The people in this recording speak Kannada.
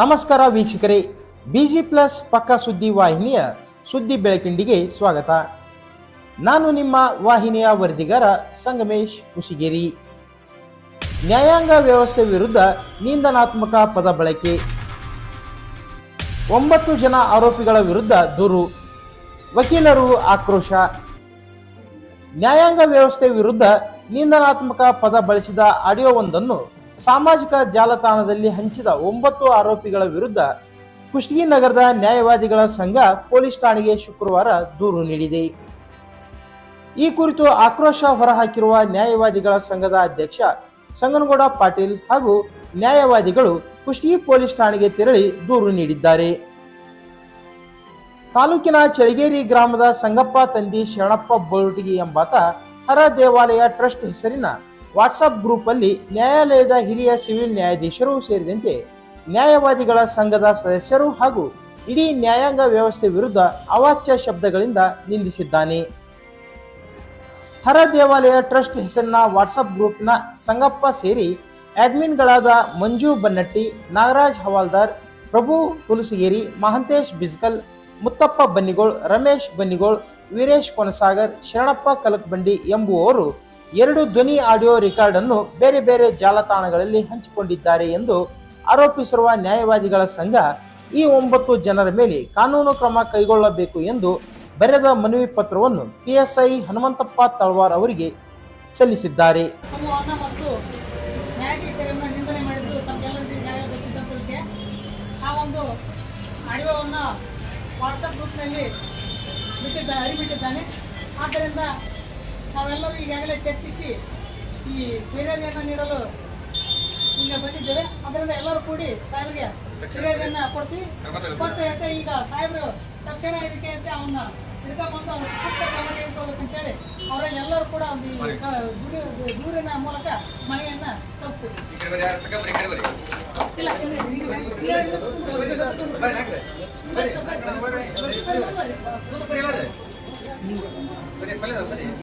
ನಮಸ್ಕಾರ ವೀಕ್ಷಕರೇ, ಬಿಜಿ ಪ್ಲಸ್ ಪಕ್ಕ ಸುದ್ದಿ ವಾಹಿನಿಯ ಸುದ್ದಿ ಬೆಳಕಿಂಡಿಗೆ ಸ್ವಾಗತ. ನಾನು ನಿಮ್ಮ ವಾಹಿನಿಯ ವರದಿಗಾರ ಸಂಗಮೇಶ್ ಕುಶಿಗೇರಿ. ನ್ಯಾಯಾಂಗ ವ್ಯವಸ್ಥೆ ವಿರುದ್ಧ ನಿಂದನಾತ್ಮಕ ಪದ ಬಳಕೆ. ಒಂಬತ್ತು ಜನ ಆರೋಪಿಗಳ ವಿರುದ್ಧ ದೂರು. ವಕೀಲರು ಆಕ್ರೋಶ. ನ್ಯಾಯಾಂಗ ವ್ಯವಸ್ಥೆ ವಿರುದ್ಧ ನಿಂದನಾತ್ಮಕ ಪದ ಬಳಸಿದ ಆಡಿಯೋವೊಂದನ್ನು ಸಾಮಾಜಿಕ ಜಾಲತಾಣದಲ್ಲಿ ಹಂಚಿದ ಒಂಬತ್ತು ಆರೋಪಿಗಳ ವಿರುದ್ಧ ಕುಷ್ಟಗಿ ನಗರದ ನ್ಯಾಯವಾದಿಗಳ ಸಂಘ ಪೊಲೀಸ್ ಠಾಣೆಗೆ ಶುಕ್ರವಾರ ದೂರು ನೀಡಿದೆ. ಈ ಕುರಿತು ಆಕ್ರೋಶ ಹೊರಹಾಕಿರುವ ನ್ಯಾಯವಾದಿಗಳ ಸಂಘದ ಅಧ್ಯಕ್ಷ ಸಂಗನಗೌಡ ಪಾಟೀಲ್ ಹಾಗೂ ನ್ಯಾಯವಾದಿಗಳು ಕುಷ್ಟಗಿ ಪೊಲೀಸ್ ಠಾಣೆಗೆ ತೆರಳಿ ದೂರು ನೀಡಿದ್ದಾರೆ. ತಾಲೂಕಿನ ಚಳಿಗೇರಿ ಗ್ರಾಮದ ಸಂಗಪ್ಪ ತಂದಿ ಶರಣಪ್ಪ ಬೋಲ್ಟಿಗಿ ಎಂಬಾತ ಹರ ದೇವಾಲಯ ಟ್ರಸ್ಟ್ ಹೆಸರಿನ ವಾಟ್ಸಪ್ ಗ್ರೂಪಲ್ಲಿ ನ್ಯಾಯಾಲಯದ ಹಿರಿಯ ಸಿವಿಲ್ ನ್ಯಾಯಾಧೀಶರು ಸೇರಿದಂತೆ ನ್ಯಾಯವಾದಿಗಳ ಸಂಘದ ಸದಸ್ಯರು ಹಾಗೂ ಇಡೀ ನ್ಯಾಯಾಂಗ ವ್ಯವಸ್ಥೆ ವಿರುದ್ಧ ಅವಾಚ್ಯ ಶಬ್ದಗಳಿಂದ ನಿಂದಿಸಿದ್ದಾನೆ. ಹರ ದೇವಾಲಯ ಟ್ರಸ್ಟ್ ಹೆಸರಿನ ವಾಟ್ಸಪ್ ಗ್ರೂಪ್ನ ಸಂಗಪ್ಪ ಸೇರಿ ಅಡ್ಮಿನ್ಗಳಾದ ಮಂಜು ಬನ್ನಟ್ಟಿ, ನಾಗರಾಜ್ ಹವಾಲ್ದಾರ್, ಪ್ರಭು ಹುಲಸಗೇರಿ, ಮಹಂತೇಶ್ ಬಿಸ್ಕಲ್, ಮುತ್ತಪ್ಪ ಬನ್ನಿಗೋಳ್, ರಮೇಶ್ ಬನ್ನಿಗೋಳ್, ವೀರೇಶ್ ಕೊನಸಾಗರ್, ಶರಣಪ್ಪ ಕಲಕ್ಬಂಡಿ ಎಂಬುವವರು ಎರಡು ಧ್ವನಿ ಆಡಿಯೋ ರೆಕಾರ್ಡ್ ಅನ್ನು ಬೇರೆ ಬೇರೆ ಜಾಲತಾಣಗಳಲ್ಲಿ ಹಂಚಿಕೊಂಡಿದ್ದಾರೆ ಎಂದು ಆರೋಪಿಸಿರುವ ನ್ಯಾಯವಾದಿಗಳ ಸಂಘ ಈ ಒಂಬತ್ತು ಜನರ ಮೇಲೆ ಕಾನೂನು ಕ್ರಮ ಕೈಗೊಳ್ಳಬೇಕು ಎಂದು ಬರೆದ ಮನವಿ ಪತ್ರವನ್ನು ಪಿಎಸ್ಐ ಹನುಮಂತಪ್ಪ ತಳವಾರ್ ಅವರಿಗೆ ಸಲ್ಲಿಸಿದ್ದಾರೆ. ಆಡಿಯೋವನ್ನು ವಾಟ್ಸಪ್ ಗ್ರೂಪ್ನಲ್ಲಿ ಬಿಟ್ಟಿದ್ದ, ಹರಿಬಿಟ್ಟಿದ್ದಾನೆ. ಆದ್ದರಿಂದ ನಾವೆಲ್ಲರೂ ಈಗಾಗಲೇ ಚರ್ಚಿಸಿ ಈ ಫಿರ್ಯಾದಿಯನ್ನು ನೀಡಲು ಈಗ ಬಂದಿದ್ದೇವೆ ಅದರಿಂದ ಎಲ್ಲರೂ ಕೂಡಿ ಸಾಹೇಬ್ರಿಗೆ ಫಿರ್ಯಾದಿಯನ್ನು ಕೊಡ್ತೀವಿ ಕೊಟ್ಟು ಯಾಕೆ ಈಗ ಸಾಹೇಬರು ತಕ್ಷಣ ಇದಕ್ಕೆ ಅಂತ ಅವನ್ನ ಹಿಡ್ಕೊಂಬಂದು ಅವ್ರ ಸೂಕ್ತ ಕ್ರಮ ತೆಗೆದುಕೊಳ್ಬೇಕಂತೇಳಿ ಅವರಲ್ಲಿ ಎಲ್ಲರೂ ಕೂಡ ಒಂದು ದೂರಿನ ಮೂಲಕ ಮನೆಯನ್ನ ಸಲ್ಲಿಸ್ತೀವಿ ಇಲ್ಲ,